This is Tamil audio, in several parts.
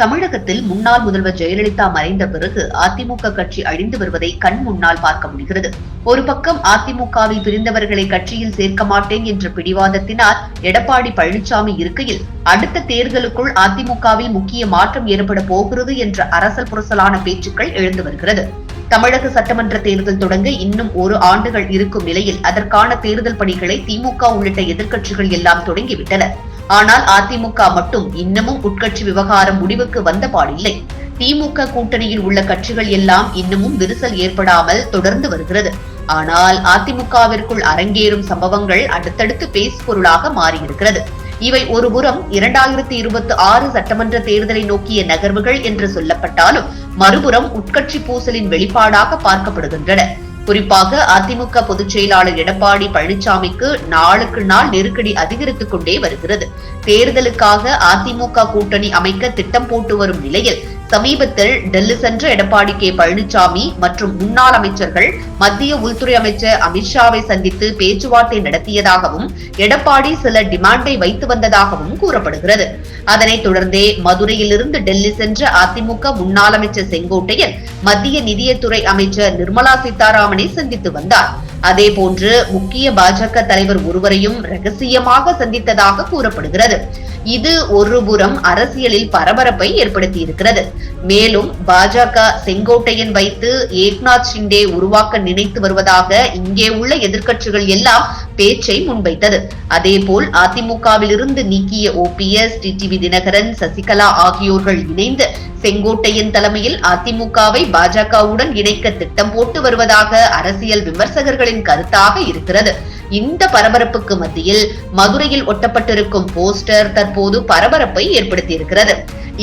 தமிழகத்தில் முன்னாள் முதல்வர் ஜெயலலிதா மறைந்த பிறகு அதிமுக கட்சி அழிந்து வருவதை கண் முன்னால் பார்க்க முடிகிறது. ஒரு பக்கம் அதிமுகவில் பிரிந்தவர்களை கட்சியில் சேர்க்க மாட்டேன் என்ற பிடிவாதத்தினால் எடப்பாடி பழனிசாமி இருக்கையில் அடுத்த தேர்தலுக்குள் அதிமுகவில் முக்கிய மாற்றம் ஏற்பட போகிறது என்ற அரசல் புரசலான பேச்சுக்கள் எழுந்து வருகிறது. தமிழக சட்டமன்ற தேர்தல் தொடங்க இன்னும் ஒரு ஆண்டுகள் இருக்கும் நிலையில் அதற்கான தேர்தல் பணிகளை திமுக உள்ளிட்ட எதிர்க்கட்சிகள் எல்லாம் தொடங்கிவிட்டன. ஆனால் அதிமுக மட்டும் இன்னமும் உட்கட்சி விவகாரம் முடிவுக்கு வந்த பாடில்லை திமுக கூட்டணியில் உள்ள கட்சிகள் எல்லாம் இன்னமும் விரிசல் ஏற்படாமல் தொடர்ந்து வருகிறது. ஆனால் அதிமுகவிற்குள் அரங்கேறும் சம்பவங்கள் அடுத்தடுத்து பேசுபொருளாக மாறியிருக்கிறது. இவை ஒருபுறம் இரண்டாயிரத்தி இருபத்தி ஆறு சட்டமன்ற தேர்தலை நோக்கிய நகர்வுகள் என்று சொல்லப்பட்டாலும் மறுபுறம் உட்கட்சி பூசலின் வெளிப்பாடாக பார்க்கப்படுகின்றன. குறிப்பாக அதிமுக பொதுச் செயலாளர் எடப்பாடி பழனிசாமிக்கு நாளுக்கு நாள் நெருக்கடி அதிகரித்துக் கொண்டே வருகிறது. தேர்தலுக்காக அதிமுக கூட்டணி அமைக்க திட்டம் போட்டு வரும் நிலையில் சமீபத்தில் டெல்லி சென்ற எடப்பாடி கே பழனிசாமி மற்றும் முன்னாள் அமைச்சர்கள் மத்திய உள்துறை அமைச்சர் அமித்ஷாவை சந்தித்து பேச்சுவார்த்தை நடத்தியதாகவும் எடப்பாடி சில டிமாண்டை வைத்து வந்ததாகவும் கூறப்படுகிறது. அதனைத் தொடர்ந்தே மதுரையிலிருந்து டெல்லி சென்ற அதிமுக முன்னாள் அமைச்சர் செங்கோட்டையன் மத்திய நிதியத்துறை அமைச்சர் நிர்மலா சீதாராமனை சந்தித்து வந்தார். அதேபோன்று முக்கிய பாஜக தலைவர் ஒருவரையும் ரகசியமாக சந்தித்ததாக கூறப்படுகிறது. இது ஒருபுறம் அரசியலில் பரபரப்பை ஏற்படுத்தி இருக்கிறது மேலும் பாஜக செங்கோட்டையன் வைத்து ஏக்நாத் ஷிண்டே உருவாக்க நினைத்து வருவதாக இங்கே உள்ள எதிர்க்கட்சிகள் எல்லாம் பேச்சை முன்வைத்தது. அதேபோல் அதிமுகவில் இருந்து நீக்கிய ஓபிஎஸ் டிடிவி தினகரன் சசிகலா ஆகியோர்கள் இணைந்து செங்கோட்டையின் தலைமையில் அதிமுகவை பாஜகவுடன் இணைக்க திட்டம் போட்டு வருவதாக அரசியல் விமர்சகர்களின் கருத்தாக இருக்கிறது. இந்த பரபரப்புக்கு மத்தியில் மதுரையில் ஒட்டப்பட்டிருக்கும் போஸ்டர் தற்போது பரபரப்பை ஏற்படுத்தியிருக்கிறது.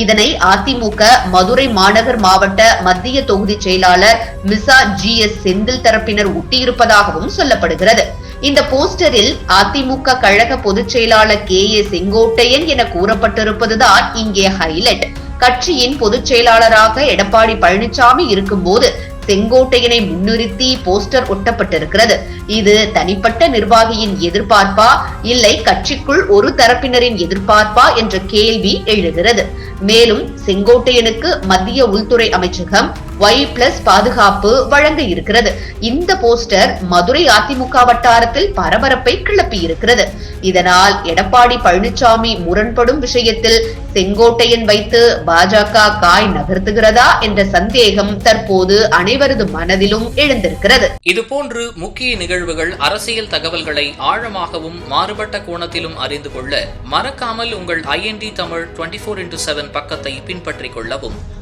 இதனை அதிமுக மதுரை மாநகர் மாவட்ட மத்திய தொகுதி செயலாளர் மிசா ஜி எஸ் செந்தில் தரப்பினர் ஒட்டியிருப்பதாகவும் சொல்லப்படுகிறது. இந்த போஸ்டரில் அதிமுக கழக பொதுச் செயலாளர் கே ஏ செங்கோட்டையன் என கூறப்பட்டிருப்பதுதான் இங்கே ஹைலைட் கட்சியின் பொதுச் செயலாளராக எடப்பாடி பழனிசாமி இருக்கும்போது செங்கோட்டையனை முன்னிறுத்தி போஸ்டர் ஒட்டப்பட்டிருக்கிறது. இது தனிப்பட்ட நிர்வாகியின் எதிர்பார்ப்பா? இல்லை கட்சிக்குள் ஒரு தரப்பினரின் எதிர்பார்ப்பா? என்ற கேள்வி எழுகிறது. மேலும் செங்கோட்டையனுக்கு மத்திய உள்துறை அமைச்சகம் ஒய் பிளஸ் பாதுகாப்பு வழங்க இருக்கிறது. இந்த போஸ்டர் மதுரை அதிமுக வட்டாரத்தில் பரபரப்பை கிளப்பி இருக்கிறது. இதனால் எடப்பாடி பழனிசாமி முரண்படும் விஷயத்தில் செங்கோட்டையன் வைத்து பாஜக காய் நகர்த்துகிறதா என்ற சந்தேகம் தற்போது அனைவரது மனதிலும் எழுந்திருக்கிறது. இதுபோன்று முக்கிய நிகழ்வுகள் அரசியல் தகவல்களை ஆழமாகவும் மாறுபட்ட கோணத்திலும் அறிந்து கொள்ள மறக்காமல் உங்கள் IND Tamil twenty four into seven பக்கத்தை பின்பற்றிக் கொள்ளவும்.